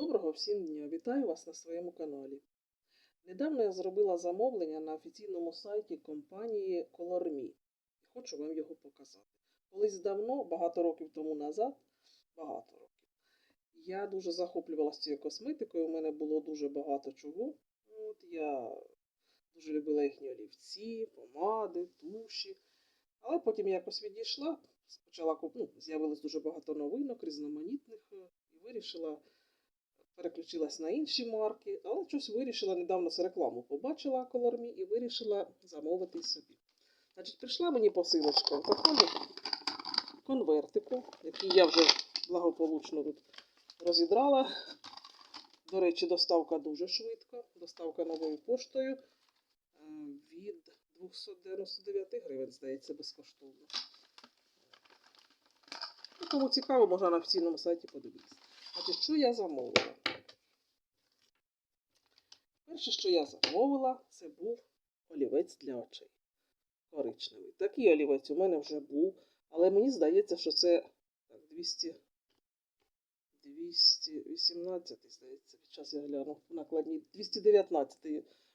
Доброго всім дня! Вітаю вас на своєму каналі. Недавно я зробила замовлення на офіційному сайті компанії ColorMe. Хочу вам його показати. Колись давно, багато років тому назад, багато років, я дуже захоплювалася цією косметикою. У мене було дуже багато чого. От я дуже любила їхні олівці, помади, туші. Але потім якось відійшла, почала куп- ну, з'явилось дуже багато новинок, різноманітних, е, і вирішила переключилась на інші марки, але щось вирішила недавно це рекламу побачила Color.me і вирішила замовити собі. Значить, прийшла мені посилочка в такому конвертику, який я вже благополучно тут розідрала. До речі, доставка дуже швидка. Доставка новою поштою е, від 299 гривень, здається, безкоштовно. Кому цікаво, можна на офіційному сайті подивитися. Значить, що я замовила? Перше, що я замовила, це був олівець для очей. Коричневий. Такий олівець у мене вже був, але мені здається, що це так, 200, 218, здається, зараз я гляну в накладні, 219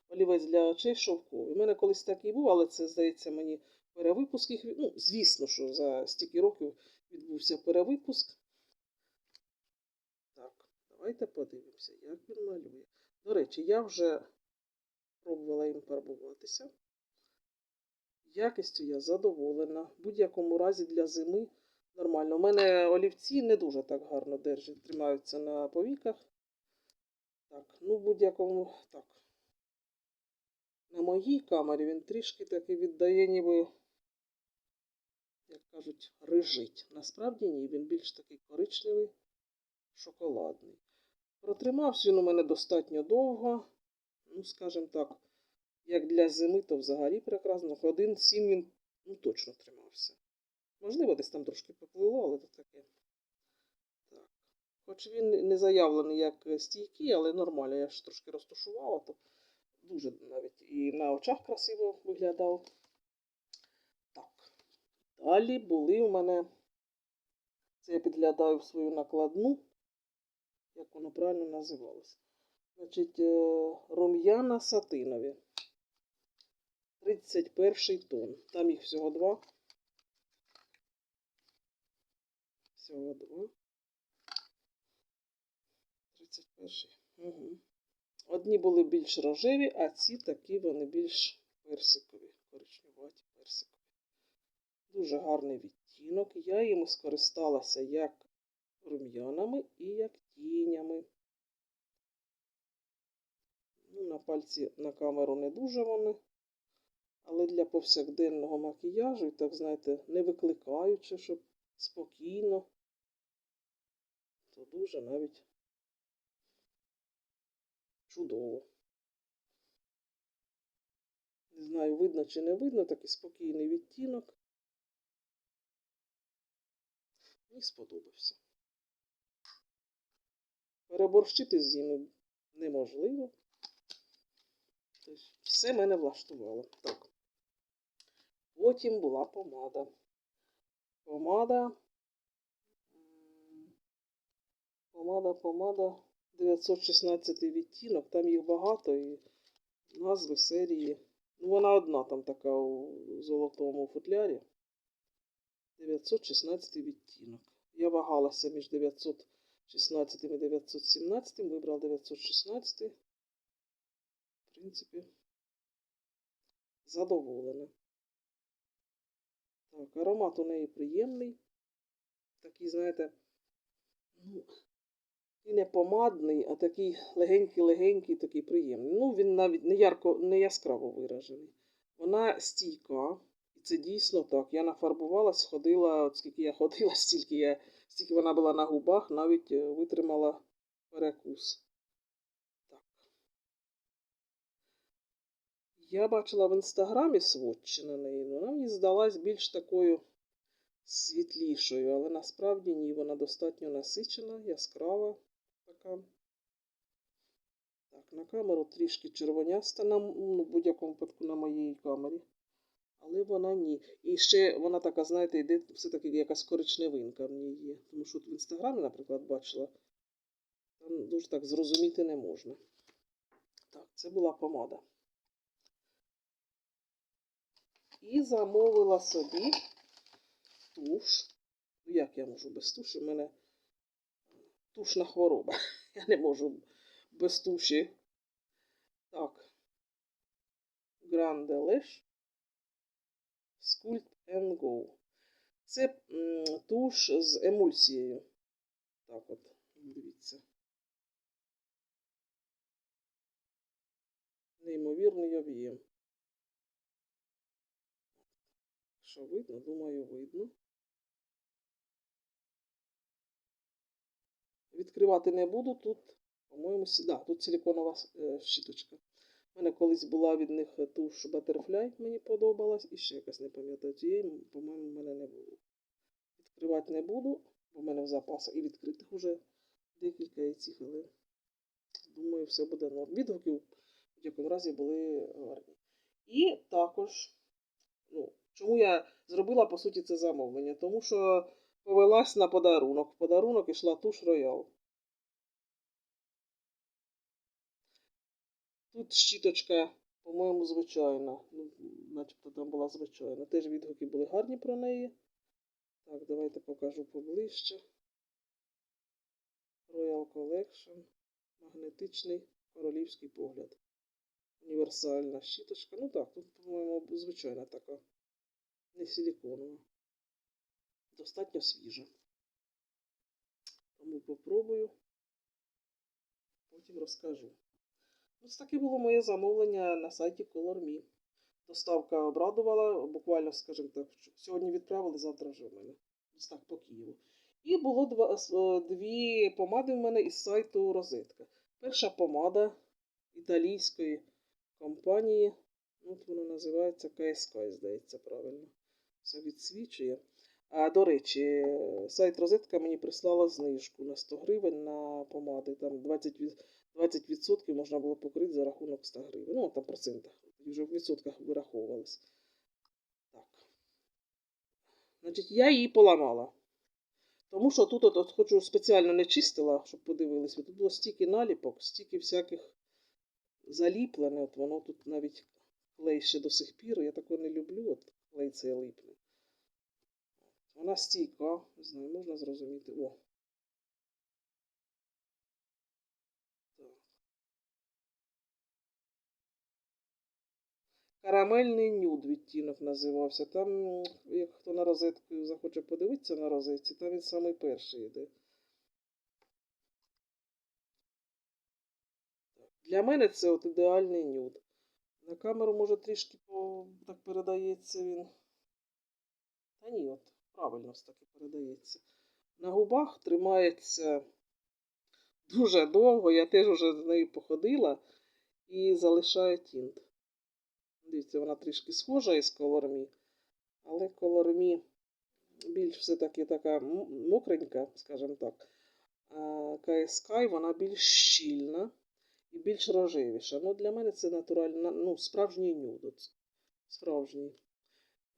олівець для очей шовковий. У мене колись такий був, але це, здається, мені перевипуск. Ну, звісно, що за стільки років відбувся перевипуск. Давайте подивимося, як він малює. До речі, я вже пробувала їм фарбуватися. Якістю я задоволена. В будь-якому разі для зими нормально. У мене олівці не дуже так гарно держать, тримаються на повіках. Так, ну в будь-якому так. На моїй камері він трішки таки віддає, ніби, як кажуть, рижить. Насправді ні, він більш такий коричневий, шоколадний. Протримався він у мене достатньо довго. Ну, скажімо так, як для зими, то взагалі прекрасно. Один сім він ну, точно тримався. Можливо, десь там трошки поплило, але то таке. Так. Хоч він не заявлений як стійкий, але нормально. Я ж трошки розташувала, то дуже навіть і на очах красиво виглядав. Так. Далі були у мене. Це я підглядаю в свою накладну як воно правильно називалось. Значить, е, рум'яна сатинові. 31 тон. Там їх всього два. Всього два. 31. Угу. Одні були більш рожеві, а ці такі вони більш персикові, коричневаті персикові. Дуже гарний відтінок. Я їм скористалася як рум'янами і як тінями. Ну, на пальці на камеру не дуже вони, але для повсякденного макіяжу, і так, знаєте, не викликаючи, щоб спокійно, то дуже навіть чудово. Не знаю, видно чи не видно, такий спокійний відтінок. Мені сподобався. Переборщити з ними неможливо. Тобто все мене влаштувало. Так. Потім була помада. Помада. Помада, помада. 916 відтінок. Там їх багато і назви серії. Ну, вона одна там така у золотому футлярі. 916 відтінок. Я вагалася між 900 16 і 917, вибрав 916. В принципі, задоволена. Так, аромат у неї приємний. Такий, знаєте, ну, і не помадний, а такий легенький-легенький, такий приємний. Ну, він навіть не ярко, не яскраво виражений. Вона стійка, і це дійсно так. Я нафарбувалась, ходила, от скільки я ходила, стільки я стільки вона була на губах, навіть е, витримала перекус. Так. Я бачила в інстаграмі сводчі на неї, ну, вона мені здалась більш такою світлішою, але насправді ні, вона достатньо насичена, яскрава така. Так, на камеру трішки червоняста, на, ну, в будь-якому випадку на моїй камері. Але вона ні. І ще вона така, знаєте, йде все-таки якась коричневинка в ній є. Тому що в інстаграмі, наприклад, бачила. Там дуже так зрозуміти не можна. Так, це була помада. І замовила собі туш. Ну, як я можу без туші? У мене тушна хвороба. Я не можу без туші. Так. Lash Sculpt and Go. Це туш з емульсією. Так от, дивіться. Неймовірний об'єм. Що видно? Думаю, видно. Відкривати не буду. Тут, по-моєму, да, тут силиконова е, щіточка. У мене колись була від них туш Butterfly, мені подобалась, і ще якась не пам'ятаю. Цієї, по-моєму, в мене не було. Відкривати не буду, бо в мене в запасах і відкритих уже декілька яціх, але думаю, все буде норм. Відгуки в будь-якому разі були гарні. І також, ну, чому я зробила по суті це замовлення? Тому що повелась на подарунок. В подарунок ішла туш роял. Тут щіточка, по-моєму, звичайна. Ну, начебто там була звичайна. Теж відгуки були гарні про неї. Так, давайте покажу поближче. Royal Collection. Магнетичний королівський погляд. Універсальна щіточка. Ну так, тут, по-моєму, звичайна така. Не силіконова. Достатньо свіжа. Тому попробую. Потім розкажу. Ось таке було моє замовлення на сайті ColorMe. Доставка обрадувала, буквально, скажімо так, сьогодні відправили, завтра вже в мене. Ось так по Києву. І було два, е, дві помади в мене із сайту Розетка. Перша помада італійської компанії, ну, от вона називається КСК, здається, правильно. Це відсвічує. А, до речі, сайт Розетка мені прислала знижку на 100 гривень на помади. Там 20, від- 20% можна було покрити за рахунок 100 гривень. Ну, там процентах. Вже в відсотках вираховувалось. Так. Значить, я її поламала. Тому що тут от, от хочу спеціально не чистила, щоб подивилися. Тут було стільки наліпок, стільки всяких заліплене. От воно тут навіть клей ще до сих пір. Я такого не люблю, от клей цей липне. Вона стійка, не знаю, можна зрозуміти. О. Карамельний нюд відтінок називався. Там, як хто на розетку захоче подивитися на розетці, там він самий перший йде. Для мене це от ідеальний нюд. На камеру, може, трішки по... так передається він. Та ні, от правильно все таки передається. На губах тримається дуже довго. Я теж вже з нею походила і залишає тінт. Дивіться, вона трішки схожа із колормі, але колормі більш все-таки така мокренька, скажімо так. А КСК вона більш щільна і більш рожевіша. Ну, для мене це натуральна, ну, справжній нюд. Справжній.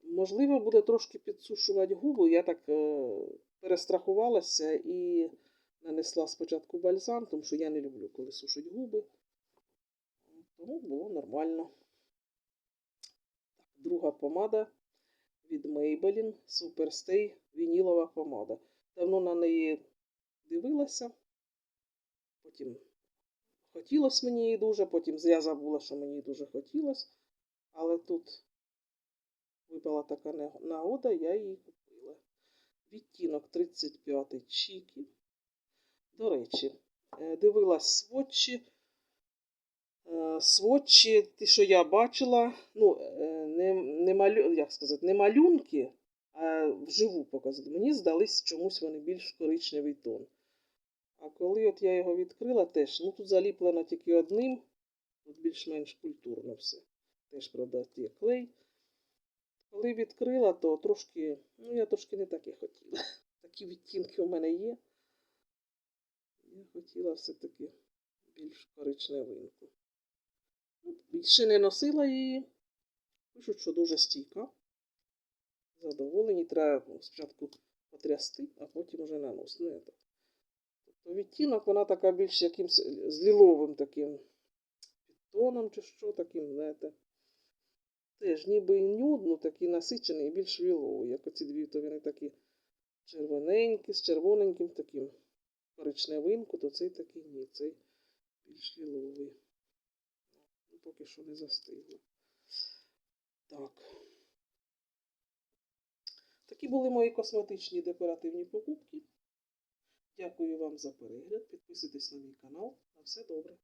Можливо, буде трошки підсушувати губи. Я так е, перестрахувалася і нанесла спочатку бальзам, тому що я не люблю, коли сушать губи. Тому було нормально. Друга помада від Maybelline Superstay вінілова помада. Давно на неї дивилася. Потім хотілося мені її дуже, потім я забула, що мені дуже хотілося. Але тут випала така нагода, я її купила. Відтінок 35 чікі. До речі, е, дивилась сводчі. Е, Сводчі, ті, що я бачила, ну, е, не, не, малю, як сказати, не малюнки, а вживу показати. Мені здались чомусь вони більш коричневий тон. А коли от я його відкрила, теж, ну тут заліплено тільки одним, тут більш-менш культурно все. Теж, правда, є клей. Коли відкрила, то трошки, ну я трошки не таке хотіла. Такі відтінки у мене є. Я хотіла все-таки більш коричневинку. Ну, Ще не носила її. Пишуть, що дуже стійка. Задоволені. Треба спочатку потрясти, а потім вже наносити. Ну, так. то відтінок вона така більш якимсь з ліловим таким тоном чи що таким, знаєте. Теж ніби і нюд, ну такий насичений і більш ліловий. Як оці дві, то вони такі червоненькі, з червоненьким таким коричневинку, то цей такий ні, цей більш ліловий. Ну, поки що не застигло. Так. Такі були мої косметичні декоративні покупки. Дякую вам за перегляд. Підписуйтесь на мій канал. На все добре.